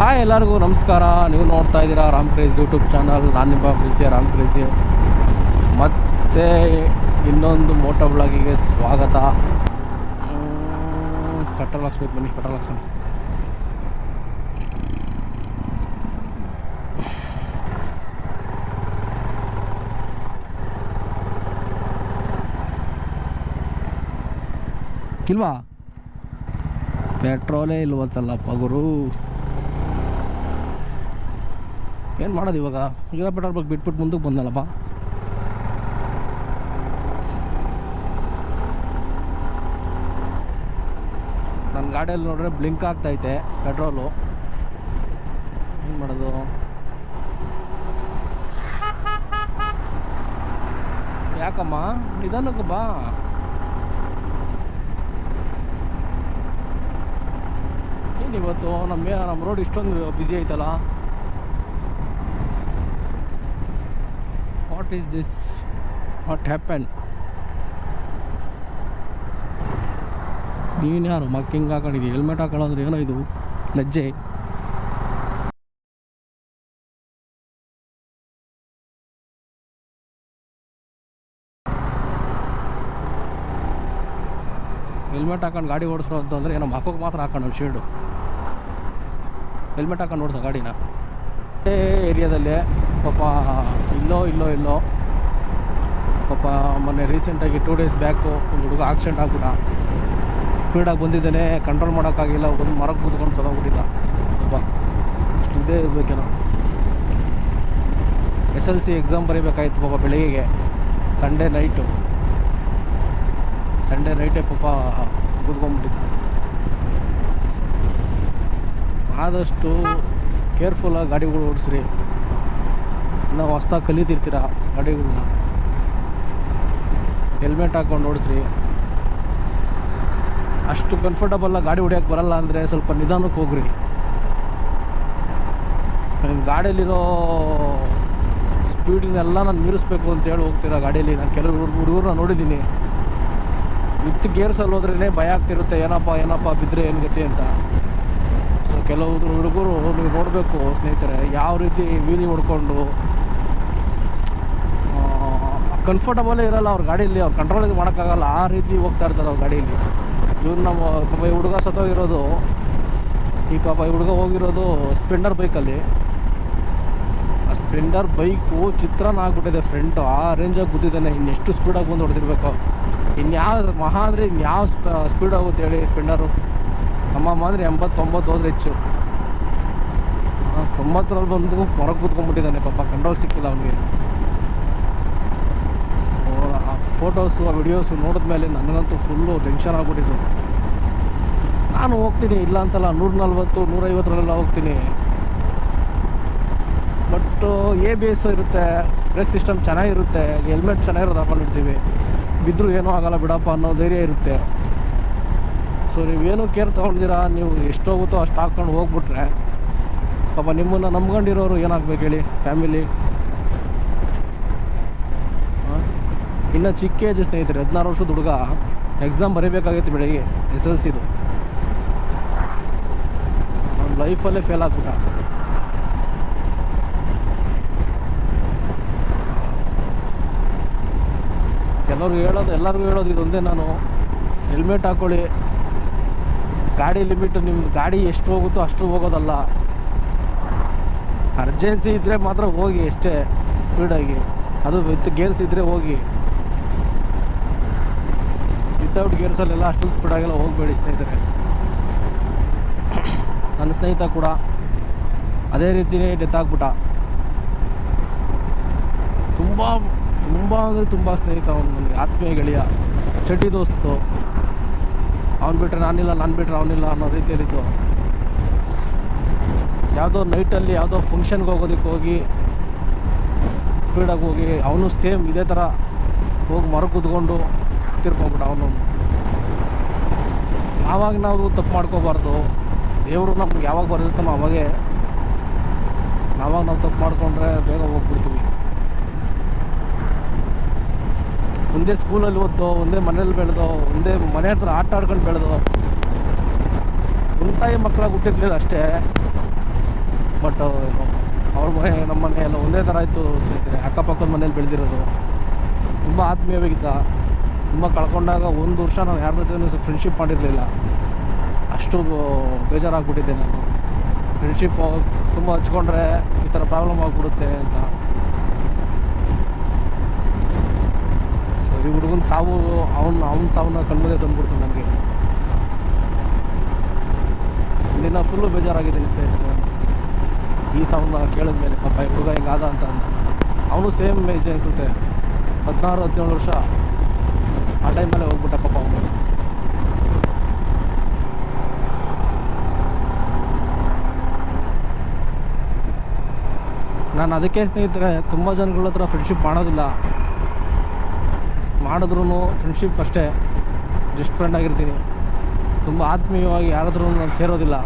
Hi ಎಲ್ಲರಿಗೂ ನಮಸ್ಕಾರ. ನೀವು ನೋಡ್ತಾ ಇದ್ದೀರಾ ರಾಮ್ ಕ್ರೇಜ್ ಯೂಟ್ಯೂಬ್ ಚಾನಲ್ ನಾನು ನಿಮ್ಮ ಪ್ರೀತಿಯ ರಾಮ್ ಕ್ರೇಜಿ. ಮತ್ತೆ ಇನ್ನೊಂದು ಮೋಟೋ ಬ್ಲಾಗಿಗೆ ಸ್ವಾಗತ. ಪೆಟ್ರೋಲ್ ಹಾಕ್ಸ್ಬೇಕು ಬನ್ನಿ ಪೆಟ್ರೋಲ್ ಹಾಕ್ಸೋಣ ಇಲ್ವಾ? ಪೆಟ್ರೋಲೇ ಇಲ್ವತ್ತಲ್ಲಪ್ಪ ಗುರು. ಏನು ಮಾಡೋದು ಇವಾಗ? ಈಗ ಪೆಟ್ರೋಲ್ ಬಗ್ಗೆ ಬಿಟ್ಬಿಟ್ಟು ಮುಂದಕ್ಕೆ ಬಂದಲ್ಲಪ್ಪ ನನ್ನ ಗಾಡಿಯಲ್ಲಿ ನೋಡಿದ್ರೆ ಬ್ಲಿಂಕ್ ಆಗ್ತೈತೆ ಪೆಟ್ರೋಲು. ಏನು ಮಾಡೋದು? ಯಾಕಮ್ಮ? ನಿಧಾನಕ್ಕೆ ಬಾ. ಏನು ಇವತ್ತು? ನಮ್ಮ ನಮ್ಮ ರೋಡ್ ಇಷ್ಟೊಂದು ಬ್ಯುಸಿ ಐತಲ್ಲ? What is this what happen ನೀನು ಯಾರು? ಮಕ್ಕಿಂಗ್ ಹಾಕೊಂಡಿದ್ದೀವಿ ಹೆಲ್ಮೆಟ್ ಹಾಕೊಳ್ಳೋದ್ರೆ ಏನೋ ಇದು? ಲಜ್ಜೆ. ಹೆಲ್ಮೆಟ್ ಹಾಕೊಂಡು ಗಾಡಿ ಓಡಿಸೋ ಅಂತಂದ್ರೆ ಏನೋ ಮಕ್ಕಕ್ಕೆ ಮಾತ್ರ ಹಾಕೊಂಡು ಶೇಡು ಹೆಲ್ಮೆಟ್ ಹಾಕೊಂಡು ಓಡಿಸೋ ಗಾಡಿನ? ಅದೇ ಏರಿಯಾದಲ್ಲಿ ಪಾಪ ಇಲ್ಲೋ ಇಲ್ಲೋ ಇಲ್ಲೋ. ಪಾಪ ಮೊನ್ನೆ ರೀಸೆಂಟಾಗಿ ಟೂ ಡೇಸ್ ಬ್ಯಾಕು ಒಂದು ಹುಡುಗ ಆಕ್ಸಿಡೆಂಟ್ ಆಗ್ಬಿಟ್ಟ. ಸ್ಪೀಡಾಗಿ ಬಂದಿದ್ದೇನೆ ಕಂಟ್ರೋಲ್ ಮಾಡೋಕ್ಕಾಗಿಲ್ಲ ಒಂದು ಮರಕ್ಕೆ ಕೂತ್ಕೊಂಡು ಸದೋಗ್ಬಿಟ್ಟಿದ್ದ ಪಾಪ ಇದೇ ಇರಬೇಕೇನೋ. ಎಸ್ ಎಲ್ ಸಿ ಎಕ್ಸಾಮ್ ಬರೀಬೇಕಾಯ್ತು ಪಾಪ ಬೆಳಿಗ್ಗೆಗೆ. ಸಂಡೇ ನೈಟು ಸಂಡೇ ನೈಟೇ ಪಾಪ ಕೂತ್ಕೊಂಡ್ಬಿಟ್ಟಿದ್ದ. ಆದಷ್ಟು ಕೇರ್ಫುಲ್ಲಾಗಿ ಗಾಡಿಗಳು ಓಡಿಸ್ರಿ. ನಾವು ಹೊಸ್ದಾಗಿ ಕಲಿತಿರ್ತೀರ ಗಾಡಿಗಳನ್ನ ಹೆಲ್ಮೆಟ್ ಹಾಕ್ಕೊಂಡು ಓಡಿಸ್ರಿ. ಅಷ್ಟು ಕಂಫರ್ಟಬಲ್ಲಾಗಿ ಗಾಡಿ ಹೊಡಿಯೋಕ್ಕೆ ಬರಲ್ಲ ಅಂದರೆ ಸ್ವಲ್ಪ ನಿಧಾನಕ್ಕೆ ಹೋಗ್ರಿ. ನಿಮ್ಮ ಗಾಡಿಯಲ್ಲಿರೋ ಸ್ಪೀಡನ್ನೆಲ್ಲ ನಾನು ಮೀರಿಸ್ಬೇಕು ಅಂತ ಹೇಳಿ ಹೋಗ್ತೀರಾ ಗಾಡಿಯಲ್ಲಿ? ನಾನು ಕೆಲವು ಹುಡುಗರನ್ನ ನೋಡಿದ್ದೀನಿ. ವಿತ್ ಗೇರ್ಸಲ್ಲಿ ಹೋದ್ರೇ ಭಯ ಆಗ್ತಿರುತ್ತೆ, ಏನಪ್ಪ ಏನಪ್ಪ ಬಿದ್ದರೆ ಏನು ಗತಿ ಅಂತ. ಸೊ ಕೆಲವು ಹುಡುಗರು ನೀವು ನೋಡಬೇಕು ಸ್ನೇಹಿತರೆ, ಯಾವ ರೀತಿ ವೀಲಿ ಹೊಡ್ಕೊಂಡು ಕಂಫರ್ಟಬಲೇ ಇರಲ್ಲ ಅವ್ರ ಗಾಡೀಲಿ ಅವ್ರು ಕಂಟ್ರೋಲಿಗೆ ಮಾಡೋಕ್ಕಾಗಲ್ಲ, ಆ ರೀತಿ ಹೋಗ್ತಾ ಇರ್ತಾರೆ ಅವ್ರ ಗಾಡೀಲಿ ಇವ್ರು ನಮ್ಮ ಪಾಪ ಈ ಹುಡುಗ ಸತ್ತೋಗಿರೋದು ಈ ಪಾಪ ಈ ಹುಡುಗ ಹೋಗಿರೋದು ಸ್ಪ್ಲೆಂಡರ್ ಬೈಕಲ್ಲಿ ಆ ಸ್ಪ್ಲೆಂಡರ್ ಬೈಕು ಚಿತ್ರನ ಆಗ್ಬಿಟ್ಟಿದೆ ಫ್ರೆಂಟು ಆ ರೇಂಜಾಗಿ ಗುದ್ದಿದ್ದಾನೆ ಇನ್ನೆಷ್ಟು ಸ್ಪೀಡಾಗಿ ಬಂದು ಹೊಡೆದಿರ್ಬೇಕು. ಇನ್ಯಾವ ಮಹಾ ಅಂದರೆ ಇನ್ಯಾವ ಸ್ಪೀಡ್ ಆಗುತ್ತೆ ಹೇಳಿ ಸ್ಪ್ಲೆಂಡರು ನಮ್ಮಮ್ಮ ಅಂದರೆ ಎಂಬತ್ತೊಂಬತ್ತು ಹೋದ್ರೆ ಹೆಚ್ಚು. ತೊಂಬತ್ತರಲ್ಲಿ ಬಂದು ಹೊರಗೆ ಕೂತ್ಕೊಂಡ್ಬಿಟ್ಟಿದ್ದಾನೆ ಪಾಪ, ಕಂಟ್ರೋಲ್ ಸಿಕ್ಕಿಲ್ಲ ಅವನಿಗೆ. ಆ ಫೋಟೋಸು ಆ ವಿಡಿಯೋಸು ನೋಡಿದ್ಮೇಲೆ ನನಗಂತೂ ಫುಲ್ಲು ಟೆನ್ಷನ್ ಆಗ್ಬಿಟ್ಟಿದ್ದು ನಾನು ಹೋಗ್ತೀನಿ, ಇಲ್ಲ ಅಂತಲ್ಲ ನೂರ ನಲ್ವತ್ತು ನೂರೈವತ್ತರಲ್ಲೆಲ್ಲ ಹೋಗ್ತೀನಿ. ಬಟ್ ಎ ಬಿ ಎಸ್ ಇರುತ್ತೆ ಬ್ರೇಕ್ ಸಿಸ್ಟಮ್ ಚೆನ್ನಾಗಿರುತ್ತೆ ಹೆಲ್ಮೆಟ್ ಚೆನ್ನಾಗಿರೋದು ಹಾಕೊಂಡಿರ್ತೀವಿ. ಬಿದ್ದರೂ ಏನೂ ಆಗಲ್ಲ ಬಿಡಪ್ಪ ಅನ್ನೋ ಧೈರ್ಯ ಇರುತ್ತೆ. ಸೊ, ನೀವೇನು ಕೇರ್ ತೊಗೊಂಡಿದ್ದೀರಾ? ನೀವು ಎಷ್ಟು ಹೋಗುತ್ತೋ ಅಷ್ಟು ಹಾಕ್ಕೊಂಡು ಹೋಗ್ಬಿಟ್ರೆ, ಪಾಪ ನಿಮ್ಮನ್ನು ನಂಬ್ಕೊಂಡಿರೋರು ಏನಾಗಬೇಕು ಹೇಳಿ, ಫ್ಯಾಮಿಲಿ? ಇನ್ನು ಚಿಕ್ಕ ಏಜ್ ಸ್ನೇಹಿತರೆ, ಹದಿನಾರು ವರ್ಷದ ಹುಡುಗ, ಎಕ್ಸಾಮ್ ಬರೀಬೇಕಾಗಿತ್ತು ಬೆಳಿಗ್ಗೆ ಎಸ್ ಎಲ್ ಸಿದು ಅವ್ನ ಲೈಫಲ್ಲೇ ಫೇಲ್ ಆಗ್ಬಿಟ್ಟ. ಕೆಲವ್ರಿಗೆ ಹೇಳೋದು, ಎಲ್ಲರಿಗೂ ಹೇಳೋದು ಇದೊಂದೇ ನಾನು. ಹೆಲ್ಮೆಟ್ ಹಾಕ್ಕೊಳ್ಳಿ ಗಾಡಿ ಲಿಮಿಟ್ ನಿಮ್ಮ ಗಾಡಿ ಎಷ್ಟು ಹೋಗುತ್ತೋ ಅಷ್ಟು ಹೋಗೋದಲ್ಲ. ಅರ್ಜೆನ್ಸಿ ಇದ್ದರೆ ಮಾತ್ರ ಹೋಗಿ ಅಷ್ಟೇ ಸ್ಪೀಡಾಗಿ ಅದು ವಿತ್ ಗೇರ್ಸ್ ಇದ್ದರೆ ಹೋಗಿ. ವಿತೌಟ್ ಗೇರ್ಸಲ್ಲೆಲ್ಲ ಅಷ್ಟೊಂದು ಸ್ಪೀಡಾಗೆಲ್ಲ ಹೋಗಬೇಡಿ ಸ್ನೇಹಿತರೆ. ನನ್ನ ಸ್ನೇಹಿತ ಕೂಡ ಅದೇ ರೀತಿಯೇ ಡೆತ್ ಆಗ್ಬಿಟ್ಟ. ತುಂಬ ತುಂಬ ಅಂದರೆ ತುಂಬ ಸ್ನೇಹಿತ ಅವನು, ನನಗೆ ಆತ್ಮೀಯ ಗೆಳೆಯ ಚಟಿ ದೋಸ್ತು. ಅವ್ನು ಬಿಟ್ಟರೆ ನಾನಿಲ್ಲ, ನಾನು ಬಿಟ್ಟರೆ ಅವನಿಲ್ಲ ಅನ್ನೋ ರೀತಿಯಲ್ಲಿದ್ದು ಯಾವುದೋ ನೈಟಲ್ಲಿ ಯಾವುದೋ ಫಂಕ್ಷನ್ಗೆ ಹೋಗೋದಕ್ಕೆ ಹೋಗಿ ಸ್ಪೀಡಾಗಿ ಹೋಗಿ ಅವನು ಸೇಮ್ ಇದೇ ಥರ ಹೋಗಿ ಮರ ಕುತ್ಕೊಂಡು ತಿರ್ಕೊಂಬಿಟ್ಟ ಅವನು. ಆವಾಗ ನಾವು ತಪ್ಪು ಮಾಡ್ಕೋಬಾರ್ದು, ದೇವರು ನಮ್ಗೆ ಯಾವಾಗ ಬರೆದಿರ್ತಾನೋ ಅವಾಗೇ. ನಾವಾಗ ನಾವು ತಪ್ಪು ಮಾಡಿಕೊಂಡ್ರೆ ಬೇಗ ಹೋಗ್ಬಿಡ್ತೀವಿ. ಒಂದೇ ಸ್ಕೂಲಲ್ಲಿ ಓದೋ ಒಂದೇ ಮನೇಲಿ ಬೆಳೆದೋ, ಒಂದೇ ಮನೆ ಹತ್ರ ಆಟ ಆಡ್ಕೊಂಡು ಬೆಳೆದೋ. ತಾಯಿ ಮಕ್ಕಳಾಗಿ ಹುಟ್ಟಿರ್ಲಿಲ್ಲ ಅಷ್ಟೇ. ಬಟ್ ಅವ್ರ ಮನೆ, ನಮ್ಮ ಮನೆ ಒಂದೇ ಥರ ಇತ್ತು ಸ್ನೇಹಿತರೆ. ಅಕ್ಕಪಕ್ಕದ ಮನೇಲಿ ಬೆಳೆದಿರೋದು. ತುಂಬ ಆತ್ಮೀಯವಾಗಿದ್ದ. ತುಂಬ ಕಳ್ಕೊಂಡಾಗ ಒಂದು ವರ್ಷ ನಾವು ಯಾರ ಜೊತೆ ಫ್ರೆಂಡ್ಶಿಪ್ ಮಾಡಿರಲಿಲ್ಲ. ಅಷ್ಟು ಬೇಜಾರಾಗ್ಬಿಟ್ಟಿದ್ದೆ ನಾನು. ಫ್ರೆಂಡ್ಶಿಪ್ ತುಂಬ ಹಚ್ಕೊಂಡ್ರೆ ಈ ಥರ ಪ್ರಾಬ್ಲಮ್ ಆಗಿಬಿಡುತ್ತೆ ಅಂತ. ಈ ಹುಡುಗನ ಸಾವು, ಅವನು ಅವನ ಸಾವನ್ನ ಕಣ್ಮುಂದೆ ತಂದ್ಬಿಡ್ತು ನನಗೆ. ದಿನ ಫುಲ್ಲು ಬೇಜಾರಾಗಿದ್ದೀನಿ ಸ್ನೇಹಿತರೆ ಈ ಸಾವನ್ನ ಕೇಳಿದ ಮೇಲೆ ಪಾಪ ಈ ಹುಡುಗ ಹಿಂಗಾದ ಅಂತ ಅವನು ಸೇಮ್ ಏಜ್ ಅನಿಸುತ್ತೆ. ಹದಿನಾರು, ಹದಿನೇಳು ವರ್ಷ. ಆ ಟೈಮಲ್ಲೇ ಹೋಗ್ಬಿಟ್ಟ ಪಾಪ ಅವನು. ನಾನು ಅದಕ್ಕೆ ಸ್ನೇಹಿತರೆ, ತುಂಬ ಜನಗಳ ಹತ್ರ ಫ್ರೆಂಡ್ಶಿಪ್ ಮಾಡೋದಿಲ್ಲ. ಮಾಡಿದ್ರೂ ಫ್ರೆಂಡ್ಶಿಪ್ ಅಷ್ಟೇ. ಜಸ್ಟ್ ಫ್ರೆಂಡ್ ಆಗಿರ್ತೀನಿ. ತುಂಬ ಆತ್ಮೀಯವಾಗಿ ಯಾರಾದ್ರೂ ನಾನು ಸೇರೋದಿಲ್ಲ.